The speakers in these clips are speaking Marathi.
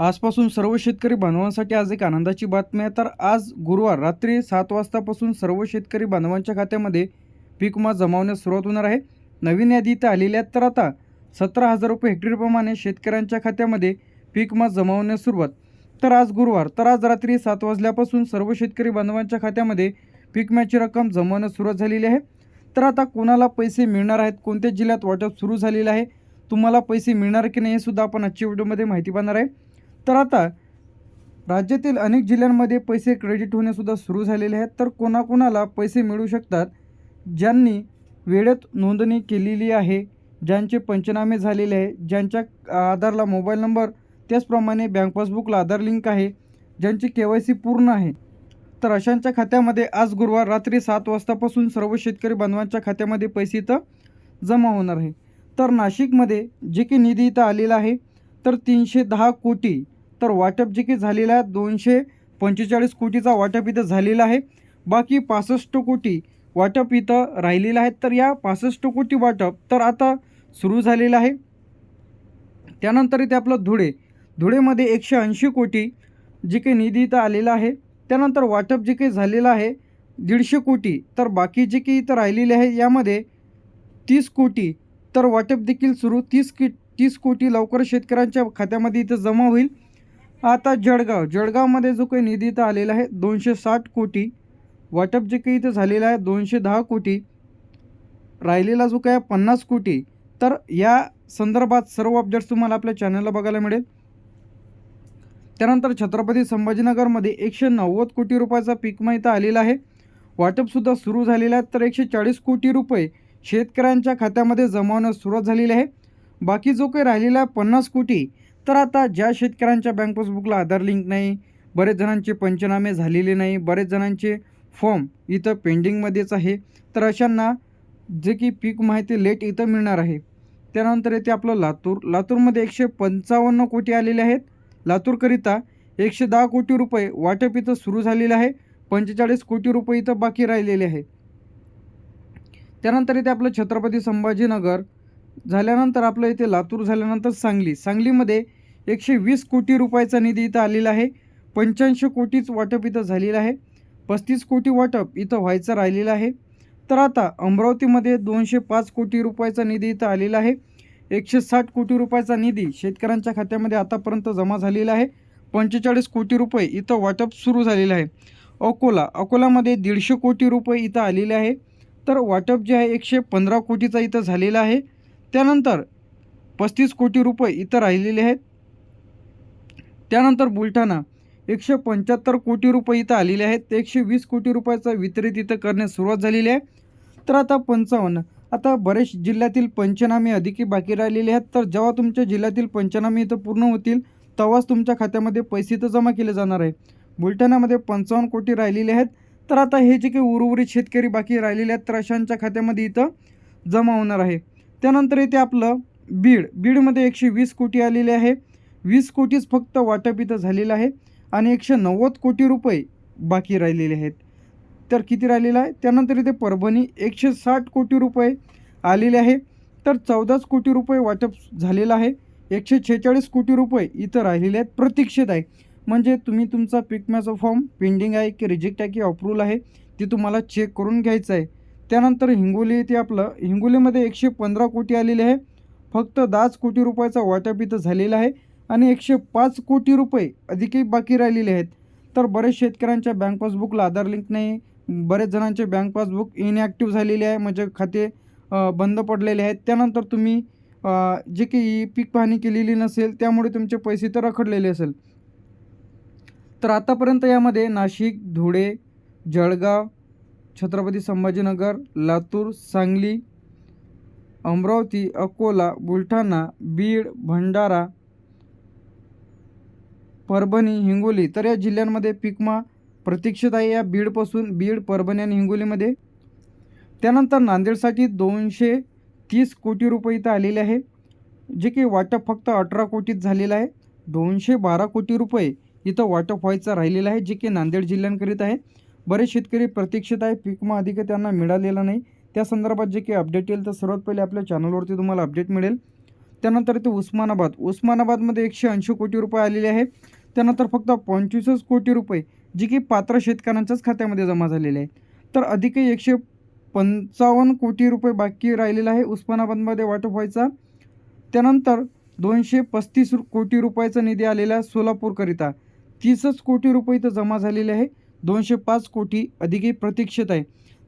आजपासून सर्व शेतकरी बांधवांसाठी आज एक आनंदाची बातमी आहे. तर आज गुरुवार रात्री सात वाजतापासून सर्व शेतकरी बांधवांच्या खात्यामध्ये पीक विमा जमावण्यास सुरुवात होणार आहे. नवीन यादी इथं आलेली आहेत. तर आता सतरा हजार रुपये हेक्टरप्रमाणे शेतकऱ्यांच्या खात्यामध्ये पीक विमा जमावण्यास सुरुवात. तर आज गुरुवार तर आज रात्री सात वाजल्यापासून सर्व शेतकरी बांधवांच्या खात्यामध्ये पीक विम्याची रक्कम जमवण्यास सुरुवात झालेली आहे. तर आता कोणाला पैसे मिळणार आहेत? कोणत्या जिल्ह्यात वाटप सुरू झालेलं आहे? तुम्हाला पैसे मिळणार की नाही हे सुद्धा आपण आजच्या व्हिडिओमध्ये माहिती पाहणार आहे. तर आता राज्यातील अनेक जिल्ह्यांमध्ये पैसे क्रेडिट होणेसुद्धा सुरू झालेले आहेत. तर कोणाकोणाला पैसे मिळू शकतात ज्यांनी वेळेत नोंदणी केलेली आहे ज्यांचे पंचनामे झालेले आहे ज्यांच्या आधारला मोबाईल नंबर त्याचप्रमाणे बँक पासबुकला आधार लिंक आहे ज्यांची के वाय सी पूर्ण आहे. तर अशांच्या खात्यामध्ये आज गुरुवार रात्री सात वाजतापासून सर्व शेतकरी बांधवांच्या खात्यामध्ये पैसे इथं जमा होणार आहे. तर नाशिकमध्ये जे की निधी इथं आलेला आहे तर तीनशे दहा कोटी तर वाटप जे की झालेलं आहे दोनशे पंचेचाळीस कोटीचा वाटप इथं झालेला आहे. बाकी पासष्ट कोटी वाटप इथं राहिलेलं आहे. तर या पासष्ट कोटी वाटप तर आता सुरू झालेलं आहे. त्यानंतर इथे आपलं धुळे. धुळेमध्ये एकशे ऐंशी कोटी जे काही निधी इथं आलेला आहे. त्यानंतर वाटप जे काही झालेलं आहे दीडशे कोटी. तर बाकी जे काही इथं राहिलेले आहे यामध्ये तीस कोटी. तर वाटप देखील सुरू. तीस की तीस कोटी लवकर शेतकऱ्यांच्या खात्यामध्ये इथं जमा होईल. आता जळगाव. जळगावमध्ये जो काही निधी इथं आलेला आहे दोनशे साठ कोटी. वाटप जे काही इथं झालेलं आहे दोनशे दहा कोटी. राहिलेला जो काय पन्नास कोटी. तर या संदर्भात सर्व अपडेट्स तुम्हाला आपल्या चॅनलला बघायला मिळेल. त्यानंतर छत्रपती संभाजीनगरमध्ये एकशे नव्वद कोटी रुपयाचा पीक इथं आलेला आहे. वाटपसुद्धा सुरू झालेला आहे. तर एकशे चाळीस कोटी रुपये शेतकऱ्यांच्या खात्यामध्ये जमावण्यास सुरुवात झालेली आहे. बाकी जो काही राहिलेला आहे पन्नास कोटी. तर आता ज्या शेतकऱ्यांच्या बँक पासबुकला आधार लिंक नाही बरेच जणांचे पंचनामे झालेले नाही बरेच जणांचे फॉर्म इथं पेंडिंगमध्येच आहे. तर अशांना जे की पीक माहिती लेट इथं मिळणार आहे. त्यानंतर येते आपलं लातूर. लातूरमध्ये एकशे पंचावन्न कोटी आलेले आहेत. लातूरकरिता एकशे दहा कोटी रुपये वाटप इथं सुरू झालेले आहे. पंचेचाळीस कोटी रुपये इथं बाकी राहिलेले आहे. त्यानंतर इथे आपलं छत्रपती संभाजीनगर. झाल्यानंतर आपलं इथे लातूर झाल्यानंतर सांगली. सांगलीमध्ये एकशे वीस कोटी रुपयाचा निधी इथं आलेला आहे. पंच्याऐंशी कोटीच वाटप इथं झालेलं आहे. पस्तीस कोटी वाटप इथं व्हायचं राहिलेलं आहे. तर आता अमरावतीमध्ये दोनशे पाच कोटी रुपयाचा निधी इथं आलेला आहे. एकशे साठ कोटी रुपयाचा निधी शेतकऱ्यांच्या खात्यामध्ये आतापर्यंत जमा झालेला आहे. पंचेचाळीस कोटी रुपये इथं वाटप सुरू झालेलं आहे. अकोला अकोलामध्ये दीडशे कोटी रुपये इथं आलेले आहे. तर वाटप जे आहे एकशे पंधरा कोटीचा इथं झालेलं आहे. त्यानंतर पस्तीस कोटी रुपये इथं राहिलेले आहेत. त्यानंतर बुलढाणा. एकशे पंच्याहत्तर कोटी रुपये इथं आलेले आहेत. एकशे वीस कोटी रुपयाचा वितरित इथं करण्यास सुरुवात झालेली आहे. तर आता पंचावन्न. आता बरेच जिल्ह्यातील पंचनामे अधिकी बाकी राहिलेले आहेत. तर जेव्हा तुमच्या जिल्ह्यातील पंचनामे इथं पूर्ण होतील तेव्हाच तुमच्या खात्यामध्ये पैसे इथं जमा केले जाणार आहे. बुलढाण्यामध्ये पंचावन्न कोटी राहिलेले आहेत. तर आता हे जे काही उर्वरित शेतकरी बाकी राहिलेले आहेत तर अशांच्या खात्यामध्ये इथं जमा होणार आहे. त्यानंतर इथे आपलं बीड. बीडमध्ये एकशे वीस कोटी आलेले आहे. वीस कोटीच फक्त वाटप इथं झालेलं आहे आणि एकशे नव्वद कोटी रुपये बाकी राहिलेले आहेत. तर किती राहिलेलं आहे? त्यानंतर इथे परभणी एकशे साठ कोटी रुपये आलेले आहे. तर चौदाच कोटी रुपये वाटप झालेलं आहे. एकशे छेचाळीस कोटी रुपये इथं राहिलेले आहेत. प्रतीक्षित आहे. म्हणजे तुम्ही तुमचा पिकम्याचा फॉर्म पेंडिंग आहे की रिजेक्ट आहे की अप्रूव्हल आहे ते तुम्हाला चेक करून घ्यायचं आहे. त्यानंतर हिंगोली येथे आपलं. हिंगोलीमध्ये एकशे पंधरा कोटी आलेले आहे. फक्त दहाच कोटी रुपयाचा वाटप इथं झालेला आहे. आणि एकशे पाच कोटी रुपये अधिकही बाकी राहिलेले आहेत. तर बरेच शेतकऱ्यांच्या बँक पासबुकला आधार लिंक नाही. बरेच जणांचे बँक पासबुक इनॲक्टिव्ह झालेले आहे. म्हणजे खाते बंद पडलेले आहेत. त्यानंतर तुम्ही जे काही पीक पाहणी केलेली नसेल त्यामुळे तुमचे पैसे तर रखडलेले असेल. तर आतापर्यंत यामध्ये नाशिक धुळे जळगाव छत्रपती संभाजीनगर लातूर सांगली अमरावती अकोला बुलढाणा बीड भंडारा परभणी हिंगोली. तर या जिल्ह्यांमध्ये पिकमा प्रतीक्षित आहे. या बीडपासून बीड परभणी आणि हिंगोलीमध्ये. त्यानंतर नांदेडसाठी दोनशे तीस कोटी रुपये इथं आलेले आहे. जे की वाटप फक्त अठरा कोटीत झालेलं आहे. दोनशे बारा कोटी रुपये इथं वाटप व्हायचं राहिलेलं आहे जे की नांदेड जिल्ह्यांकरित आहे. बरेच शेतकरी प्रतीक्षित आहे. पिकमा अधिक त्यांना मिळालेला नाही. त्या संदर्भात जे काही अपडेट येईल तर सर्वात पहिले आपल्या चॅनलवरती तुम्हाला अपडेट मिळेल. त्यानंतर ते उस्मानाबाद. उस्मानाबादमध्ये एकशे ऐंशी कोटी रुपये आलेले आहे. त्यानंतर फक्त पंचवीसच कोटी रुपये जी की पात्र शेतकऱ्यांच्याच खात्यामध्ये जमा झालेले आहे. तर अधिक एकशे पंचावन्न कोटी रुपये बाकी राहिलेला आहे उस्मानाबादमध्ये वाटप व्हायचा. त्यानंतर दोनशे पस्तीस कोटी रुपयाचा निधी आलेला आहे सोलापूरकरिता. तीसच कोटी रुपये इथं जमा झालेले आहे. दोनशे पाच कोटी अधिकही प्रतीक्षित आहे.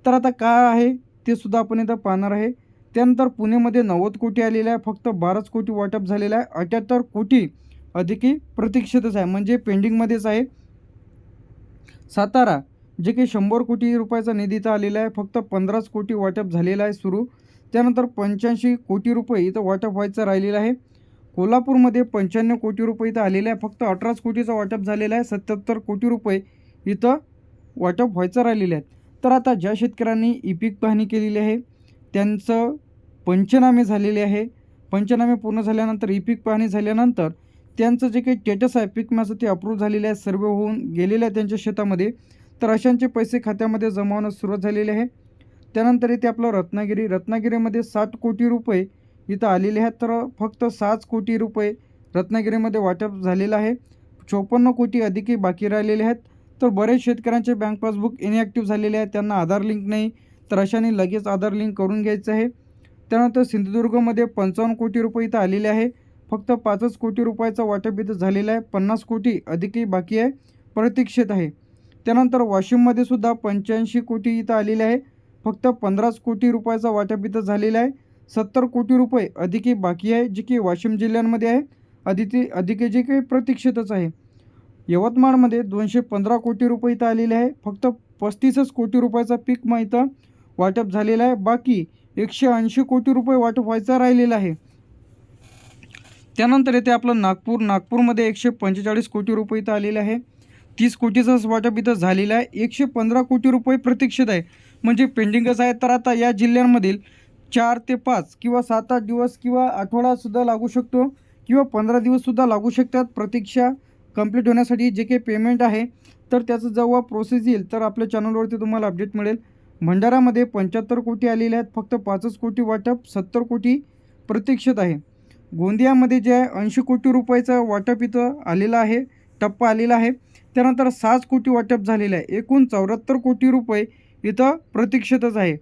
तर आता काय आहे ते सुद्धा आपण इथं पाहणार आहे. त्यानंतर पुणेमध्ये नव्वद कोटी आलेले आहे. फक्त बाराच कोटी वाटप झालेलं आहे. अठ्याहत्तर कोटी अधिकी प्रतीक्षितच आहे. म्हणजे पेंडिंगमध्येच आहे. सातारा जे काही शंभर कोटी रुपयाचा निधी इथं आलेला आहे. फक्त पंधराच कोटी वाटप झालेलं आहे सुरू. त्यानंतर पंच्याऐंशी कोटी रुपये इथं वाटप व्हायचं राहिलेलं आहे. कोल्हापूरमध्ये पंच्याण्णव कोटी रुपये इथं आलेले आहे. फक्त अठराच कोटीचं वाटप झालेलं आहे. सत्याहत्तर कोटी रुपये इथं वाटप व्हायचं राहिलेले आहेत तर आता ज्या शेतकऱ्यांनी ई पीक पाहणी केलेली आहे त्यांचं पंचनामे झालेले आहे. पंचनामे पूर्ण झाल्यानंतर ई पीक पाहणी झाल्यानंतर त्यांचं जे काही स्टेटस आहे पीक माझं ते अप्रूव्ह झालेलं आहे सर्वे होऊन गेलेलं आहे त्यांच्या शेतामध्ये तर अशांचे पैसे खात्यामध्ये जमा होण्यास सुरुवात झालेली आहे. त्यानंतर इथे आपलं रत्नागिरी रत्नागिरीमध्ये साठ कोटी रुपये इथं आलेले आहेत तर फक्त सात कोटी रुपये रत्नागिरीमध्ये वाटप झालेलं आहे. चोपन्न कोटी अधिकही बाकी राहिलेले आहेत तर बरेच शेतकऱ्यांचे बँक पासबुक इनॲक्टिव्ह झालेले आहेत त्यांना आधार लिंक नाही तर अशाने लगेच आधार लिंक करून घ्यायचं आहे. त्यानंतर सिंधुदुर्गमध्ये पंचावन्न कोटी रुपये इथं आलेले आहे फक्त पाचच कोटी रुपयाचा वाटप इथं झालेला आहे. पन्नास कोटी अधिकही बाकी आहे. प्रतीक्षित आहे. त्यानंतर वाशिममध्ये सुद्धा पंच्याऐंशी कोटी इथं आलेले आहे. फक्त पंधराच कोटी रुपयाचा वाटप इथं झालेला आहे. सत्तर कोटी रुपये अधिकही बाकी आहे जे की वाशिम जिल्ह्यांमध्ये आहे. अधिती अधिक जे काही प्रतीक्षितच आहे. यवतमाळमध्ये दोनशे पंधरा कोटी रुपये इथं आलेले आहे. फक्त पस्तीसच कोटी रुपयाचा पीक मग इथं वाटप झालेलं आहे. बाकी एकशे ऐंशी कोटी रुपये वाटप व्हायचा राहिलेला आहे. त्यानंतर येते आपलं नागपूर नागपूरमध्ये एकशे पंचेचाळीस कोटी रुपये इथं आलेले आहे. तीस कोटीचंच वाटप इथं झालेलं आहे. एकशे पंधरा कोटी रुपये प्रतीक्षित आहे. म्हणजे पेंडिंगच आहे? तर आता या जिल्ह्यांमधील चार ते पाच किंवा सात आठ दिवस किंवा आठवडासुद्धा लागू शकतो किंवा पंधरा दिवससुद्धा लागू शकतात. प्रतीक्षा कंप्लीट होण्यासाठी जे काही पेमेंट आहे तर त्याचं जेव्हा प्रोसेस येईल तर आपल्या चॅनलवरती तुम्हाला अपडेट मिळेल. भंडारामध्ये पंच्याहत्तर कोटी आलेले आहेत. फक्त पाचच कोटी वाटप सत्तर कोटी प्रतीक्षित आहे. गोंदियामध्ये जे आहे ऐंशी कोटी रुपयाचं वाटप इथं आलेलं आहे टप्पा आलेला आहे. त्यानंतर सहाच कोटी वाटप झालेलं आहे. एकूण चौऱ्याहत्तर कोटी रुपये इथं प्रतीक्षितच आहे.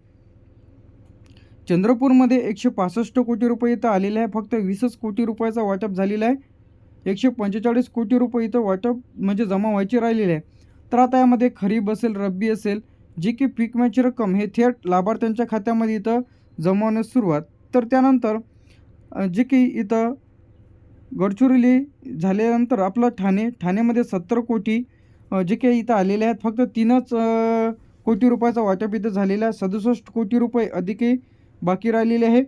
चंद्रपूरमध्ये एकशे पासष्ट कोटी रुपये इथं आलेले आहे. फक्त वीसच कोटी रुपयाचा वाटप झालेला आहे. एकशे पंचेचाळीस कोटी रुपये इथं वाटप म्हणजे जमा व्हायचे राहिलेले आहे. तर आता यामध्ये खरीप असेल रब्बी असेल जी की पीक विम्याची रक्कम हे थेट लाभार्थ्यांच्या खात्यामध्ये इथं जमा होण्यास सुरुवात. तर त्यानंतर जे की इथं गडचिरोली झाल्यानंतर आपलं ठाणे ठाण्यामध्ये सत्तर कोटी जे काही इथं आलेले आहेत. फक्त तीनच कोटी रुपयाचा वाटप इथं झालेला आहे. सदुसष्ट कोटी रुपये अधिकही बाकी राहिलेले आहे.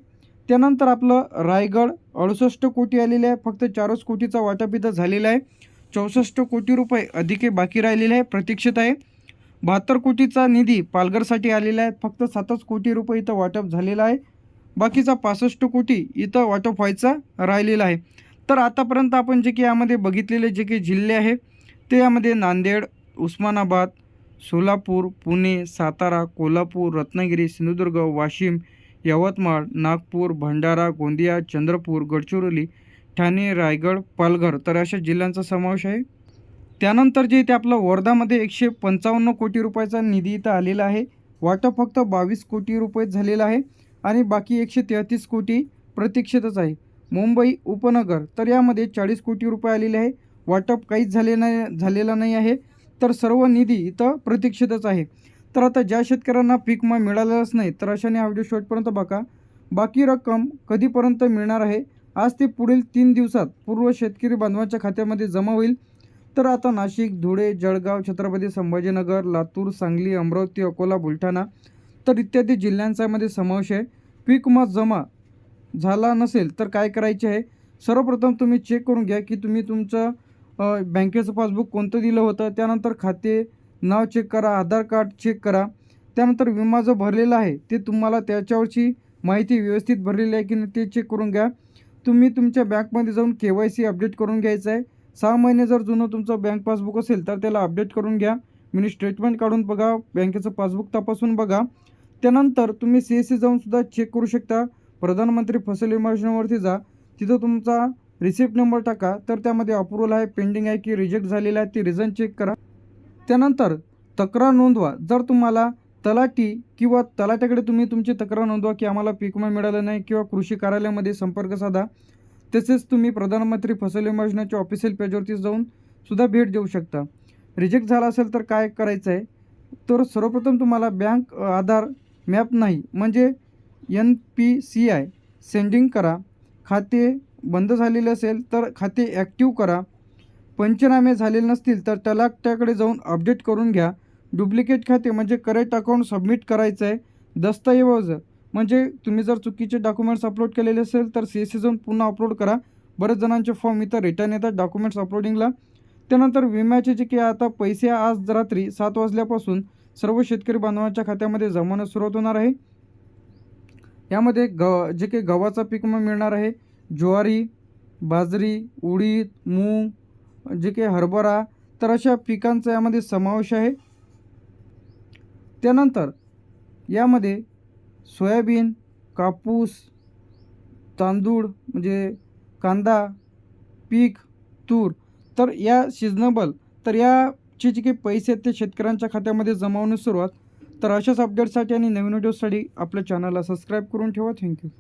त्यानंतर आपलं रायगड अडुसष्ट कोटी आलेले आहे. फक्त चारच कोटीचा वाटप इथं झालेला आहे. चौसष्ट कोटी रुपये अधिकही बाकी राहिलेले आहे. प्रतीक्षित आहे. बहात्तर कोटीचा निधी पालघरसाठी आलेला आहे. फक्त सातच कोटी रुपये इथं वाटप झालेला आहे. बाकीचा पासष्ट कोटी इथं वाटप व्हायचा राहिलेला आहे. तर आतापर्यंत आपण जे की यामध्ये बघितलेले जे काही जिल्हे आहे ते यामध्ये नांदेड उस्मानाबाद सोलापूर पुणे सातारा कोल्हापूर रत्नागिरी सिंधुदुर्ग वाशिम यवतमाळ नागपूर भंडारा गोंदिया चंद्रपूर गडचिरोली ठाणे रायगड पालघर तर अशा जिल्ह्यांचा समावेश आहे. त्यानंतर जे इथे आपलं वर्धामध्ये एकशे पंचावन्न कोटी रुपयाचा निधी इथं आलेला आहे. वाटप फक्त बावीस कोटी रुपये झालेला आहे. आणि बाकी एकशे तेहतीस कोटी प्रतीक्षितच आहे. मुंबई उपनगर तर यामध्ये चाळीस कोटी रुपये आलेले आहे. वाटप काहीच झाले नाही झालेला नाही आहे तर सर्व निधी इथं प्रतीक्षितच आहे. तर आता ज्या शेतकऱ्यांना पीक विमा मिळालेलाच नाही तर अशाने हा व्हिडिओ शेवटपर्यंत बघा. बाकी रक्कम कधीपर्यंत मिळणार आहे? आज ते पुढील तीन दिवसात पूर्व शेतकरी बांधवांच्या खात्यामध्ये जमा होईल. तर आता नाशिक धुळे जळगाव छत्रपती संभाजीनगर लातूर सांगली अमरावती अकोला बुलढाणा तर इत्यादी जिल्ह्यांचामध्ये समावेश आहे. पीक विमा जमा झाला नसेल तर काय करायचे आहे? सर्वप्रथम तुम्ही चेक करून घ्या की तुम्ही तुमचं बँकेचं पासबुक कोणतं दिलं होतं? त्यानंतर खाते नाव चेक करा आधार कार्ड चेक करा. त्यानंतर विमा जो भरलेला आहे ते तुम्हाला त्याच्यावरची माहिती व्यवस्थित भरलेली आहे की नाही ते चेक करून घ्या. तुम्ही तुमच्या बँकमध्ये जाऊन के वाय सी अपडेट करून घ्यायचं आहे. सहा महिने जर जुनं तुमचं बँक पासबुक असेल तर त्याला अपडेट करून घ्या. मिनी स्टेटमेंट काढून बघा बँकेचं पासबुक तपासून बघा. त्यानंतर तुम्ही सी एस सी जाऊन सुद्धा चेक करू शकता. प्रधानमंत्री फसल विमा योजनेवरती जा. तिथं तुमचा रिसिप्ट नंबर टाका. तर त्यामध्ये अप्रुव्हल आहे पेंडिंग आहे की रिजेक्ट झालेला आहे ती रिझन चेक करा. त्यानंतर तक्रार नोंदवा. जर तुम्हाला तलाठी किंवा तलाट्याकडे तुम्ही तुमची तक्रार नोंदवा की आम्हाला पीक विमा मिळालं नाही किंवा कृषी कार्यालयामध्ये संपर्क साधा तसेच तुम्ही प्रधानमंत्री फसल विमा योजनेच्या ऑफिशियल पेजवरती जाऊन सुद्धा भेट देऊ शकता. रिजेक्ट झाला असेल तर काय करायचं आहे तर सर्वप्रथम तुम्हाला बँक आधार मॅप नाही. म्हणजे N P C I sending करा. खाते बंद झालेले असेल तर खाते ॲक्टिव्ह करा. पंचनामे झालेले नसतील तर तलाट्याकडे जाऊन अपडेट करून घ्या. डुप्लिकेट खाते म्हणजे करेक्ट अकाउंट सबमिट करायचं आहे दस्तऐवज म्हणजे तुम्ही जर चुकीचे डॉक्युमेंट्स अपलोड केलेले असेल तर सी एस सी जाऊन पुन्हा अपलोड करा. बरेच जणांचे फॉर्म इथं रिटर्न येतात डॉक्युमेंट्स अपलोडिंगला. त्यानंतर विम्याचे जे काही आता पैसे आज रात्री सात वाजल्यापासून सर्व शेतकरी बांधवांच्या खात्यामध्ये जमावण्यास सुरुवात होणार आहे. यामध्ये ग जे काही गव्हाचा पीक मिळणार आहे ज्वारी बाजरी उडीद मूग जे काही हरभरा तर अशा पिकांचा यामध्ये समावेश आहे. त्यानंतर यामध्ये सोयाबीन कापूस तांदूळ म्हणजे कांदा पीक तूर तर या सिजनेबल तर या याचे जे काही पैसे आहेत ते शेतकऱ्यांच्या खात्यामध्ये जमावण्यास सुरुवात तर अशाच अपडेटसाठी आणि नवीन व्हिडिओसाठी आपल्या चॅनलला सबस्क्राईब करून ठेवा. थँक्यू